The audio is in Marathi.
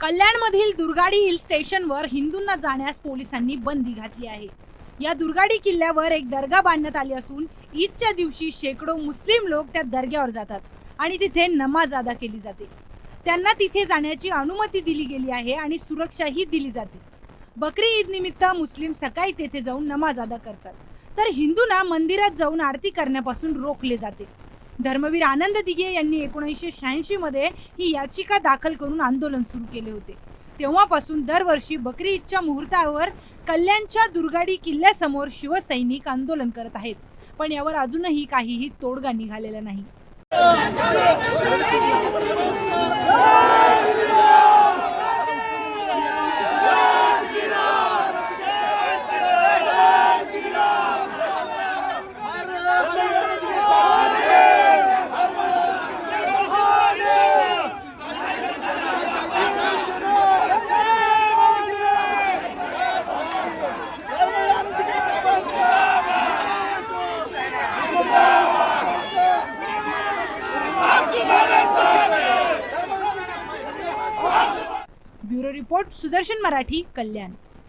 कल्याणमधील दुर्गाडी हिल स्टेशनवर हिंदूंना जाण्यास पोलिसांनी बंदी घातली आहे. या दुर्गाडी किल्ल्यावर एक दर्गा बांधण्यात आली असून ईदच्या दिवशी शेकडो मुस्लिम लोक त्या दर्ग्यावर जातात आणि तिथे नमाज अदा केली जाते. त्यांना तिथे जाण्याची अनुमती दिली गेली आहे आणि सुरक्षाही दिली जाते. बकरी ईद निमित्त मुस्लिम सकाळी तेथे जाऊन नमाज अदा करतात. तर हिंदूंना मंदिरात जाऊन आरती करण्यापासून रोखले जाते. धर्मवीर आनंद दिघे यांनी एकोणीसशे शहाऐंशी मध्ये ही याचिका दाखल करून आंदोलन सुरू केले होते. तेव्हापासून दरवर्षी बकरी ईदच्या मुहूर्तावर कल्याणच्या दुर्गाडी किल्ल्यासमोर शिवसैनिक आंदोलन करत आहेत. पण यावर अजूनही काहीही तोडगा निघालेला नाही. Bureau report Sudarshan Marathi Kalyan.